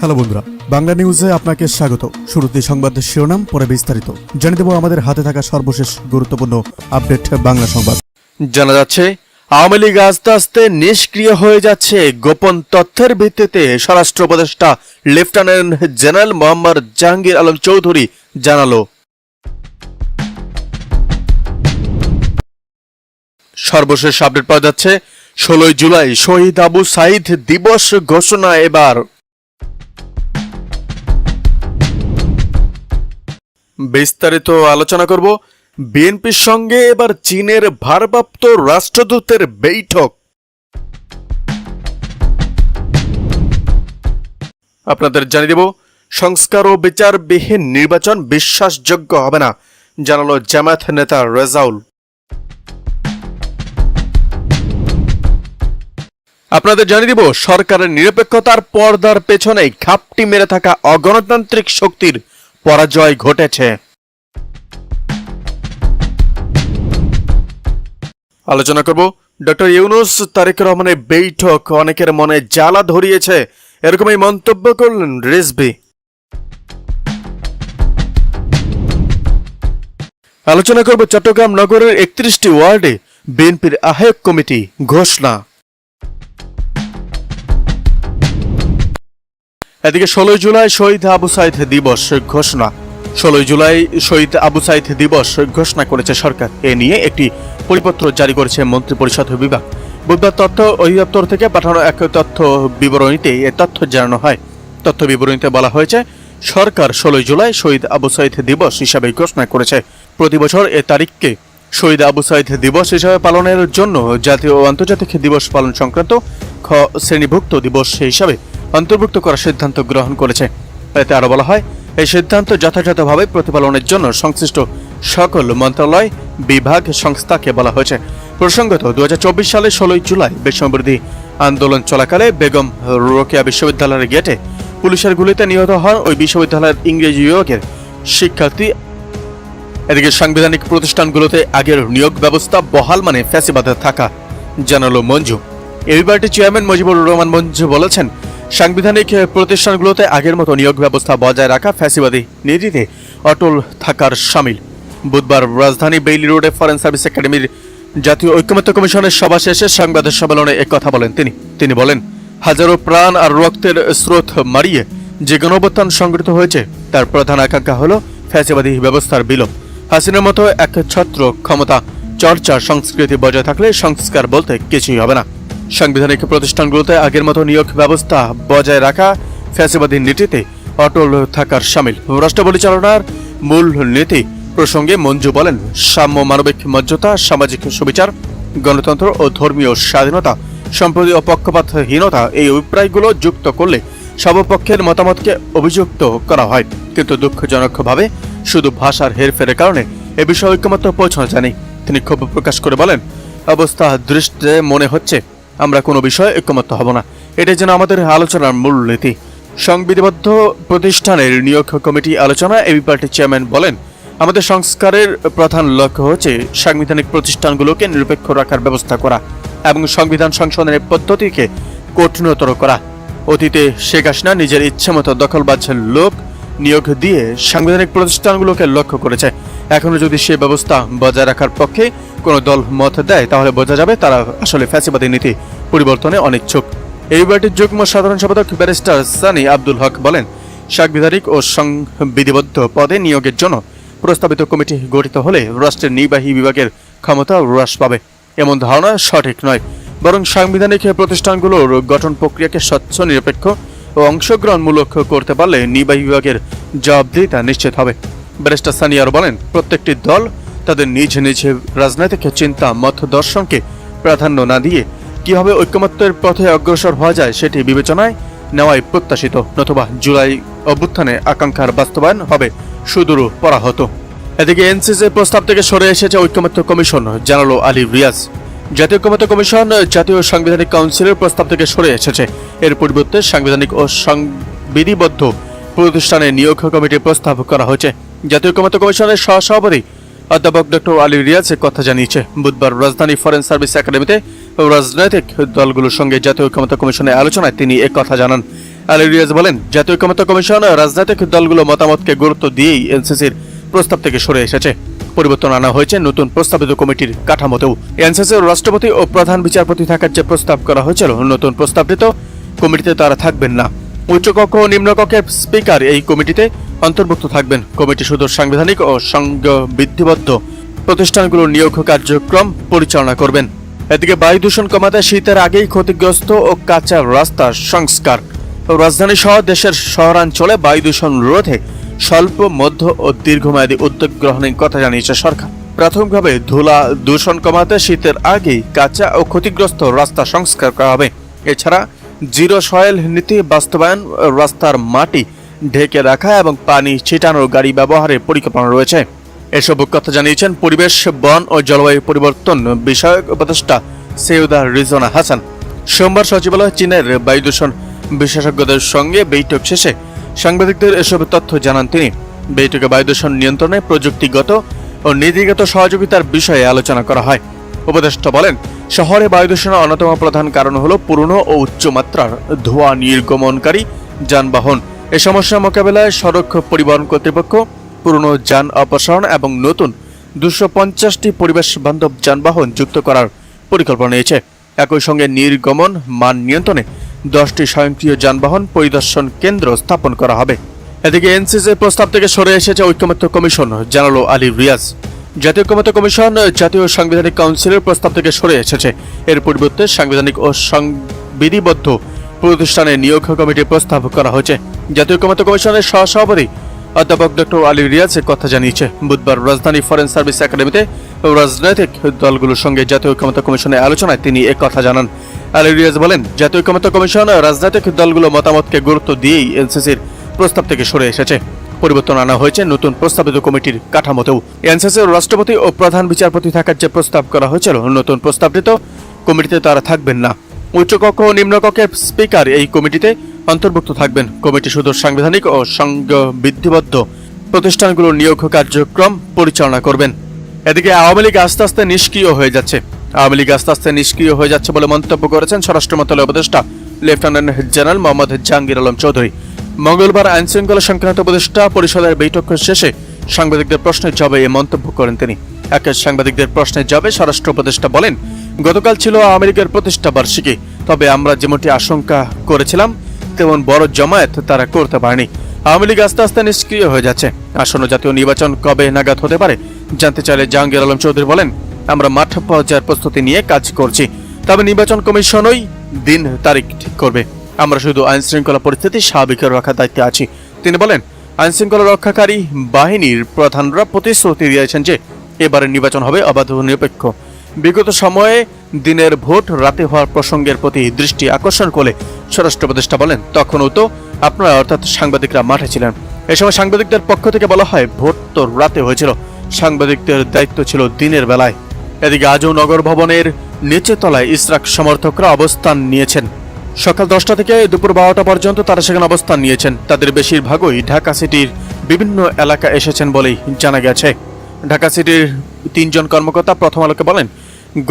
Hello বন্ধুরা, বাংলা নিউজে আপনাকে স্বাগত। শুরুতে সংবাদের শিরোনাম, পরে বিস্তারিত। জানিয়ে দেব আমাদের হাতে থাকা সর্বশেষ গুরুত্বপূর্ণ আপডেট বাংলা সংবাদ। জানা যাচ্ছে, আওয়ামী লীগ আস্তে আস্তে নিষ্ক্রিয় হয়ে যাচ্ছে। গোপন তথ্যের ভিত্তিতে স্বরাষ্ট্র উপদেষ্টা লেফটেন্যান্ট জেনারেল মোহাম্মদ জাহাঙ্গীর আলম চৌধুরী জানালো। সর্বশেষ আপডেট পাওয়া যাচ্ছে, ষোলোই জুলাই শহীদ আবু সাইদ দিবস ঘোষণা এবার। বিস্তারিত আলোচনা করব। বিএনপির সঙ্গে এবার চীনের ভারপ্রাপ্ত রাষ্ট্রদূতের বৈঠক। আপনাদের জানিয়ে দেব, সংস্কার ও বিচারবিহীন নির্বাচন বিশ্বাসযোগ্য হবে না, জানালো জামায়াত নেতা রেজাউল। আপনাদের জানিয়ে দিব, সরকারের নিরপেক্ষতার পর্দার পেছনে খাপটি মেরে থাকা অগণতান্ত্রিক শক্তির পরাজয় ঘটেছে। আলোচনা করব ডক্টর ইউনুস তারেক রহমানের বৈঠক। অনেকের মনে জ্বালা ধরিয়েছে। এরকমই মন্তব্য করলেন রেসবি আলোচনা করব চট্টগ্রাম নগরের একত্রিশটি ওয়ার্ডে বিএনপির আহ্বায়ক কমিটি ঘোষণা। এদিকে ষোলোই জুলাই শহীদ আবু সাইদ দিবস ঘোষণা। ষোলোই জুলাই শহীদ আবু সাইদ দিবস ঘোষণা করেছে সরকার। এ নিয়ে একটি পরিপত্র জারি করেছে মন্ত্রিপরিষদ বিভাগ। বুধবার তথ্য অধিদপ্তর থেকে পাঠানো এক তথ্য বিবরণীতে এ তথ্য জানানো হয়। তথ্য বিবরণীতে বলা হয়েছে, সরকার ষোলোই জুলাই শহীদ আবু সাইদ দিবস হিসাবে ঘোষণা করেছে। প্রতি বছর এ তারিখকে শহীদ আবু সাইদ দিবস হিসাবে পালনের জন্য জাতীয় ও আন্তর্জাতিক দিবস পালন সংক্রান্ত খ শ্রেণীভুক্ত দিবস হিসাবে অন্তর্ভুক্ত করার সিদ্ধান্ত গ্রহণ করেছে। এতে আরও বলা হয়, এই সিদ্ধান্ত যথাযথভাবে প্রতিপালনের জন্য সংশ্লিষ্ট সকল মন্ত্রণালয়, বিভাগ, সংস্থাকে বলা হয়েছে। প্রসঙ্গত দু সালে ষোলোই জুলাই বিশ্ববিরোধী আন্দোলন চলাকালে বেগম রোকেয়া বিশ্ববিদ্যালয়ের গেটে পুলিশের গুলিতে নিহত হন ওই বিশ্ববিদ্যালয়ের ইংরেজি বিভাগের শিক্ষার্থী। এদিকে সাংবিধানিক প্রতিষ্ঠানগুলোতে আগের নিয়োগ ব্যবস্থা বহাল মানে ফ্যাসিবাদে থাকা জানালো মঞ্জু। এই পার্টির চেয়ারম্যান মুজিবুর রহমান মঞ্জু বলেছেন সাংবিধানিক প্রতিষ্ঠানগুলোতে আগের মতো নিয়োগ ব্যবস্থা বজায় রাখা ফ্যাসিবাদী নীতিতে অটল থাকার সামিল। বুধবার রাজধানী বেইলি রোডে ফরেন সার্ভিস একাডেমির জাতীয় ঐক্যমত্য কমিশনের সভা শেষে সংবাদ সম্মেলনে এক কথা বলেন তিনি। তিনি বলেন, হাজারো প্রাণ আর রক্তের স্রোত মারিয়ে যে গণঅভ্যুত্থান সংগঠিত হয়েছে, তার প্রধান আকাঙ্ক্ষা হল ফ্যাসিবাদী ব্যবস্থার বিলোপ। হাসিনার মতো এক ছত্র ক্ষমতা, চর্চা, সংস্কৃতি বজায় থাকলে সংস্কার বলতে কিছুই হবে না। সাংবিধানিক প্রতিষ্ঠানগুলোতে আগের মতো নিয়োগ ব্যবস্থা বজায় রাখা ফ্যাসিবাদী নীতিতে অটল থাকার সামিল। রাষ্ট্র পরিচালনার মূল নীতি প্রসঙ্গে মঞ্জু বলেন, সাম্য মানবিক মর্যাদা, সামাজিক সুবিচার, গণতন্ত্র ও ধর্মীয় স্বাধীনতা সম্প্রতি পক্ষপাতহীনতা এই অভিপ্রায়গুলো যুক্ত করলে সর্বপক্ষের মতামতকে অভিযুক্ত করা হয়। কিন্তু দুঃখজনকভাবে শুধু ভাষার হেরফেরের কারণে এ বিষয়ে ঐক্যমত্য পৌঁছানো যায়নি। তিনি ক্ষোভ প্রকাশ করে বলেন, অবস্থা দৃষ্টিতে মনে হচ্ছে আমরা কোনো বিষয়ে ঐক্যমত্য হব না। এটা যেন আমাদের আলোচনার মূল নীতি। সংবিধিবদ্ধ প্রতিষ্ঠানের নিয়োগ কমিটি আলোচনা এবি পার্টির চেয়ারম্যান বলেন, আমাদের সংস্কারের প্রধান লক্ষ্য হচ্ছে সাংবিধানিক প্রতিষ্ঠানগুলোকে নিরপেক্ষ রাখার ব্যবস্থা করা এবং সংবিধান সংশোধনের পদ্ধতিকে কঠিনতর করা। অতীতে শেখ হাসিনা নিজের ইচ্ছামতো দখলবাজের লোক নিয়োগ দিয়ে সাংবিধানিক প্রতিষ্ঠানগুলোকে লক্ষ্য করেছে। এখনও যদি সে ব্যবস্থা বজায় রাখার পক্ষে কোনো দল মত দেয়, তাহলে বোঝা যাবে তারা আসলে ফ্যাসিবাদী নীতি পরিবর্তনে অনিচ্ছুক। এই পার্টির যুগ্ম সাধারণ সম্পাদক ব্যারিস্টার সানি আব্দুল হক বলেন, সাংবিধানিক ও সংবিধিবদ্ধ পদে নিয়োগের জন্য প্রস্তাবিত কমিটি গঠিত হলে রাষ্ট্রের নির্বাহী বিভাগের ক্ষমতা হ্রাস পাবে। এমন ধারণা সঠিক নয়। বরং সাংবিধানিক প্রতিষ্ঠানগুলোর গঠন প্রক্রিয়াকে স্বচ্ছ, নিরপেক্ষ ও অংশগ্রহণমূলক করতে পারলে নির্বাহী বিভাগের জবাবদিহিতা নিশ্চিত হবে। ব্যারিস্টার সানি আরও বলেন, প্রত্যেকটি দল তাদের নিজ নিজ রাজনৈতিক চিন্তা, মত দর্শনকে প্রাধান্য না দিয়ে কীভাবে ঐক্যমত্যের পথে অগ্রসর হওয়া যায় সেটি বিবেচনায় নেওয়াই প্রত্যাশিত, নতুবা জুলাই অভ্যুত্থানে আকাঙ্ক্ষার বাস্তবায়ন হবে সুদূর পরাহত। এদিকে এনসিসির প্রস্তাব থেকে সরে এসেছে ঐক্যমত্য কমিশন, জানালো আলী রিয়াজ। জাতীয় ঐক্যমত্য কমিশন, জাতীয় সাংবিধানিক কাউন্সিলের প্রস্তাব থেকে সরে এসেছে। এর পরিবর্তে সাংবিধানিক ও সংবিধিবদ্ধ প্রতিষ্ঠানে নিয়োগ কমিটির প্রস্তাব করা হয়েছে। জাতীয় ঐক্যমত্য কমিশনের সহসভাপতি অধ্যাপক ডক্টর আলী রিয়াজ কথা জানিয়েছে। বুধবার রাজধানী ফরেন সার্ভিস একাডেমিতে রাজনৈতিক দলগুলোর সঙ্গে জাতীয় ঐক্যমত্য কমিশনের আলোচনায় তিনি কথা জানান। আলী রিয়াজ বলেন, জাতীয় ক্ষমতা কমিশন রাজনৈতিক দলগুলো মতামতকে গুরুত্ব দিয়েই এনসিসির প্রস্তাব থেকে সরে এসেছে। পরিবর্তন আনা হয়েছে নতুন প্রস্তাবিত কমিটির কাঠামোতেও। এনসিসির রাষ্ট্রপতি ও প্রধান বিচারপতি থাকার যে প্রস্তাব করা হয়েছিল, নতুন প্রস্তাবটিত কমিটিতে তারা থাকবেন না। উচ্চকক্ষ ও নিম্নকক্ষের স্পিকার এই কমিটিতে অন্তর্ভুক্ত থাকবেন। কমিটি শুধু সাংবিধানিক ও সংবিধিবদ্ধ। প্রতিষ্ঠানগুলোর নিয়োগ কার্যক্রম পরিচালনা করবেন। এদিকে বায়ু দূষণ কমাতে শীতের আগেই ক্ষতিগ্রস্ত ও কাঁচা রাস্তার সংস্কার। রাজধানী সহ দেশের শহরাঞ্চলে বায়ু দূষণ রোধে স্বল্প, মধ্য ও দীর্ঘমেয়াদী উদ্যোগ গ্রহণের কথা জানিয়েছে সরকার। প্রাথমিকভাবে ধুলা দূষণ কমাতে শীতের আগেই কাঁচা ও ক্ষতিগ্রস্ত রাস্তা সংস্কার করা হবে। এছাড়া জিরো সয়েল নীতি বাস্তবায়ন, রাস্তার মাটি ঢেকে রাখা এবং পানি ছিটানোর গাড়ি ব্যবহারের পরিকল্পনা রয়েছে। এসব কথা জানিয়েছেন পরিবেশ, বন ও জলবায়ু পরিবর্তন বিষয়ক উপদেষ্টা সৈয়দা রিজওয়ানা হাসান। সোমবার সচিবালয় চীনের বায়ু দূষণ বিশেষজ্ঞদের সঙ্গে বৈঠক শেষে সাংবাদিকদের এসব তথ্য জানান তিনি। বৈঠকে বায়ু দূষণ নিয়ন্ত্রণে প্রযুক্তিগত ও নীতিগত সহযোগিতার বিষয়ে আলোচনা করা হয়। উপদেষ্টা বলেন, শহরে বায়ু দূষণের অন্যতম প্রধান কারণ হল পুরনো ও উচ্চমাত্রার ধোঁয়া নির্গমনকারী যানবাহন। এ সমস্যা মোকাবেলায় সড়ক পরিবহন কর্তৃপক্ষ, পুরনো যান অপসারণ এবং নতুন দুশো পঞ্চাশটি পরিবেশ বান্ধব যানবাহন যুক্ত করার পরিকল্পনা নিয়েছে। একই সঙ্গে নির্গমন মান নিয়ন্ত্রণে দশটি স্বয়ংক্রিয় যানবাহন পরিদর্শন কেন্দ্র স্থাপন করা হবে। এদিকে এনসিসির প্রস্তাব থেকে সরে এসেছে ঐক্যমত্য কমিশন, জানালো আলী রিয়াজ। জাতীয় ক্ষমতা কমিশন, জাতীয় সাংবিধানিক কাউন্সিলের প্রস্তাব থেকে সরে এসেছে। এর পরিবর্তে সাংবিধানিক ও সংবিধিবদ্ধ প্রতিষ্ঠানে নিয়োগ কমিটির প্রস্তাব করা হয়েছে। জাতীয় ক্ষমতা কমিশনের সহসভাপতি অধ্যাপক ডক্টর আলী রিয়াজ কথা জানিয়েছে। বুধবার রাজধানী ফরেন সার্ভিস একাডেমিতে রাজনৈতিক দলগুলোর সঙ্গে জাতীয় ক্ষমতা কমিশনের আলোচনায় তিনি কথা জানান। আলী রিয়াজ বলেন, জাতীয় ক্ষমতা কমিশন রাজনৈতিক দলগুলো মতামতকে গুরুত্ব দিয়েই এনসিসির প্রস্তাব থেকে সরে এসেছে। পরিবর্তন আনা হয়েছে। নতুন প্রস্তাবিত কমিটির কাঠামোতেও এনসিসির রাষ্ট্রপতি ও প্রধান বিচারপতি থাকার যে প্রস্তাব করা হয়েছিল, নতুন প্রস্তাবটিত কমিটিতে তারা থাকবেন না। উচ্চকক্ষ ও নিম্নকক্ষের স্পিকার এই কমিটিতে অন্তর্ভুক্ত থাকবেন। কমিটি শুধু সাংবিধানিক ও সংবিধিবদ্ধ প্রতিষ্ঠানগুলোর নিয়োগ কার্যক্রম পরিচালনা করবেন। এদিকে আওয়ামী লীগ আস্তে আস্তে নিষ্ক্রিয় হয়ে যাচ্ছে। আওয়ামী লীগ আস্তে আস্তে নিষ্ক্রিয় হয়ে যাচ্ছে বলে মন্তব্য করেছেন স্বরাষ্ট্র মন্ত্রণালয় উপদেষ্টা লেফটেন্যান্ট জেনারেল মোহাম্মদ জাহাঙ্গীর আলম চৌধুরী। মঙ্গলবার আইন শৃঙ্খলা সংক্রান্ত উপদেষ্টা পরিষদের বৈঠক শেষে সাংবাদিকদের প্রশ্নের জবাবে এই মন্তব্য করেন তিনি। এক সাংবাদিকদের প্রশ্নের জবাবে স্বরাষ্ট্র উপদেষ্টা বলেন, গতকাল ছিল লীগের প্রতিষ্ঠা বার্ষিকী, তবে আমরা যেমনটি আশঙ্কা করেছিলাম, তেমন বড় জমায়েত তারা করতে পারেনি। আওয়ামী লীগ আস্তে আস্তে নিষ্ক্রিয় হয়ে যাচ্ছে। আসন্ন জাতীয় নির্বাচন কবে নাগাদ হতে পারে, জানতে চাইলে জাহাঙ্গীর আলম চৌধুরী বলেন, আমরা মাঠ পর্যায়ের প্রস্তুতি নিয়ে কাজ করছি, তবে নির্বাচন কমিশনই দিন তারিখ ঠিক করবে। আমরা শুধু আইন শৃঙ্খলা পরিস্থিতি স্বাভাবিক রাখার দায়িত্বে আছি। তিনি বলেন আইন শৃঙ্খলা রক্ষাকারী বাহিনীর প্রধানরা প্রতিশ্রুতি দিয়েছেন যে এবারে নির্বাচন হবে অবাধ নিরপেক্ষ। বিগত সময়ে দিনের ভোট রাতে হওয়ার প্রসঙ্গের প্রতি দৃষ্টি আকর্ষণ করে স্বরাষ্ট্র উপদেষ্টা বলেন, তখনও তো আপনারা অর্থাৎ সাংবাদিকরা মাঠে ছিলেন। এ সময় সাংবাদিকদের পক্ষ থেকে বলা হয়, ভোট তো রাতে হয়েছিল। সাংবাদিকদের দায়িত্ব ছিল দিনের বেলায়। এদিকে আজও নগর ভবনের নিচে তলায় ইসরাক সমর্থকরা অবস্থান নিয়েছেন। সকাল দশটা থেকে দুপুর বারোটা পর্যন্ত তারা সেখানে অবস্থান নিয়েছেন। তাদের বেশিরভাগই ঢাকা সিটির বিভিন্ন এলাকা এসেছেন বলেই জানা গেছে। ঢাকা সিটির তিনজন কর্মকর্তা প্রথম আলোকে বলেন